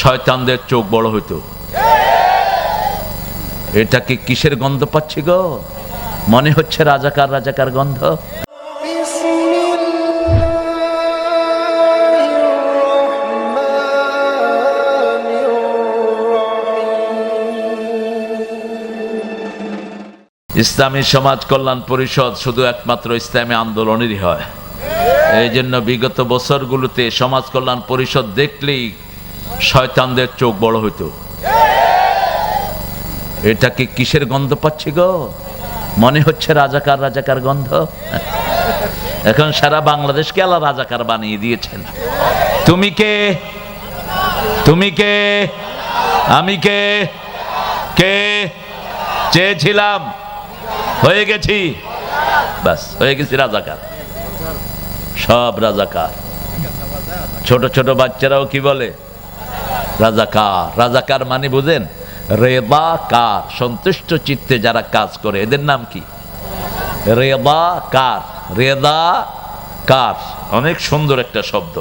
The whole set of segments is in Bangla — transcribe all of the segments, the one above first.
শয়তানদের চোখ বড় হইতো। এটাকে কিসের গন্ধ পাচ্ছি গো? মনে হচ্ছে রাজাকার রাজাকার গন্ধ। ইসলামী সমাজ কল্যাণ পরিষদ শুধু একমাত্র ইসলামী আন্দোলনেরই হয়। এই জন্য বিগত বছরগুলোতে সমাজ কল্যাণ পরিষদ দেখলেই শয়তানদের চোখ বড় হইতো। এটা কি কিসের গন্ধ পাচ্ছি গো? মনে হচ্ছে রাজাকার রাজাকার গন্ধ। এখন সারা বাংলাদেশকে আল্লাহ রাজাকার বানিয়ে দিয়েছেন। তুমি কে? তুমি কে? আমি কে? কে? চেয়েছিলাম। হয়ে গেছি। বাস, হয়ে গেছি রাজাকার। সব রাজাকার। ছোট ছোট বাচ্চারাও কি বলে? রাজাকার। রাজাকার মানে বুঝেন? রেবা কার সন্তুষ্ট চিত্তে যারা কাজ করে। এদের নাম কি? রেবা কার রেদা কার অনেক সুন্দর একটা শব্দ।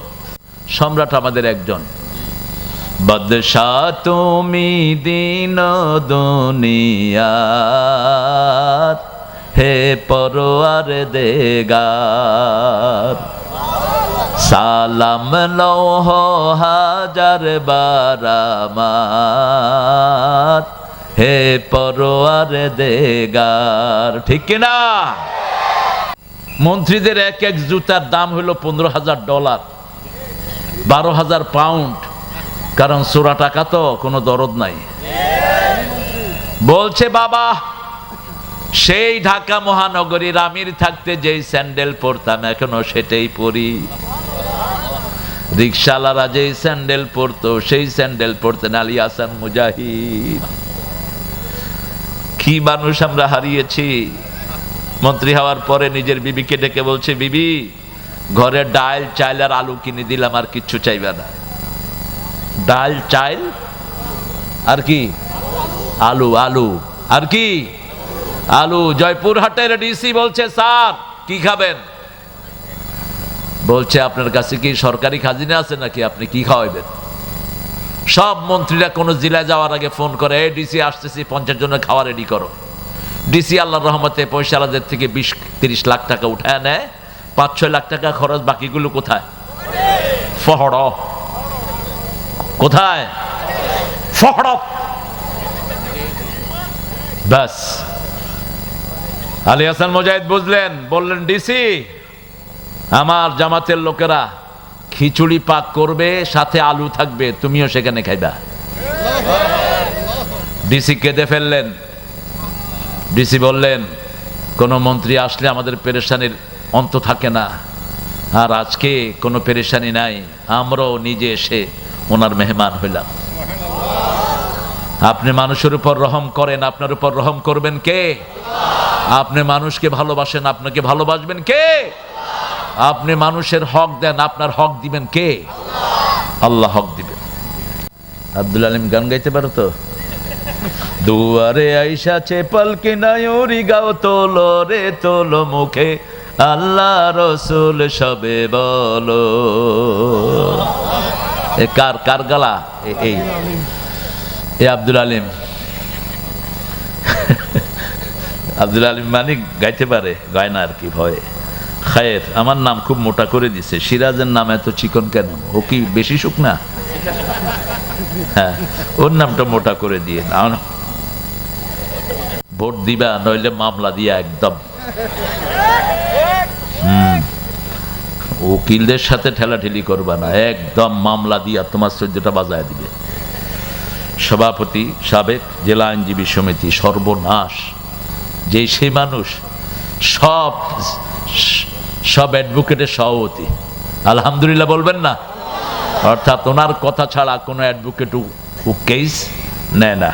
সম্রাট আমাদের একজন। বাদশাহ তুমি দিন হে পরোয়ার দেগার সালাম লৌহ হাজার বারামার হে পরোয়ার দেগার। ঠিক কিনা মন্ত্রীদের এক এক জুতার দাম হলো পনেরো হাজার ডলার, বারো হাজার পাউন্ড। কারণ সোরা টাকা তো, কোনো দরদ নাই। বলছে, বাবা, সেই ঢাকা মহানগরীর আমির থাকতে যেই স্যান্ডেল পরতাম, এখনও সেটাই পরি। রিক্সাওয়ালারা যেই স্যান্ডেল পরতো, সেই স্যান্ডেল পরতেন আলী হাসান মুজাহিদ। কি মানুষ আমরা হারিয়েছি। মন্ত্রী হওয়ার পরে নিজের বিবিকে ডেকে বলছে, বিবি ঘরে ডাল চাইল আর আলু কিনে দিলাম, আর কিচ্ছু চাইবে না। ডাল চাইল আর কি? আলু আলু। আর কি? আলু জয়পুর জয়পুরহাটের ডিসি বলছে, স্যার, কি খাবেন? বলছে, আপনার কাছে কি সরকারি খাজিনা আছে নাকি? আপনি কি খাওয়াইবেন? সব মন্ত্রীরা কোনো জেলায় যাওয়ার আগে ফোন করে, এই ডিসি আসতেছি, পঞ্চাশ জনের খাওয়া রেডি করো। ডিসি আল্লাহর রহমতে পয়সালাদের থেকে বিশ, তিরিশ লাখ টাকা উঠায় নেয়। পাঁচ, ছয় লাখ টাকা খরচ বাকিগুলো কোথায়? ফহড়। কোথায়? ফহড়। ব্যাস। আলী হাসান মুজাহিদ বুঝলেন, বললেন, ডিসি আমার জামাতের লোকেরা খিচুড়ি পাক করবে, সাথে আলু থাকবে, তুমিও সেখানে খাইবা। ডিসি কেঁদে ফেললেন। ডিসি বললেন, কোনো মন্ত্রী আসলে আমাদের পেরেশানির অন্ত থাকে না। আর আজকে কোনো পেরেশানি নাই, আমরাও নিজে এসে ওনার মেহমান হইলাম। আপনি মানুষের উপর রহম করেন, আপনার উপর রহম করবেন কে? আপনি মানুষকে ভালোবাসেন, আপনাকে ভালোবাসবেন কে? আপনি মানুষের হক দেন, আপনার হক দিবেন কে? আল্লাহ হক দিবেন। আব্দুল আলিম গান গাইতে পারো তো? দুয়ারে আইসা চেপাল কিনায়ুরি গাও তোলো রে তোলো মুখে, আল্লাহ রসুল সবে বলো। এ কার কার গালা? এই। এ আব্দুল আলিম। আব্দুল আলিম মানিক গাইতে পারে, গায় না আর কি, ভয়ে। খায়ের, আমার নাম খুব মোটা করে দিছে। সিরাজের নাম এত চিকন কেন? ও কি বেশি সুখ না হ্যাঁ ওর নামটা মোটা করে দিয়ে ভোট দিবা, নইলে মামলা দিয়া একদম। উকিলদের সাথে ঠেলাঠেলি করবা না, একদম মামলা দিয়া তোমার সহ্যটা বাজায় দিবে। সভাপতি, সাবেক জেলা আইনজীবী সমিতি, সর্বনাশ। যে সেই মানুষ সব সব অ্যাডভোকেটের সভাপতি। আলহামদুলিল্লাহ বলবেন না। অর্থাৎ ওনার কথা ছাড়া কোনো অ্যাডভোকেট কেস নেয় না।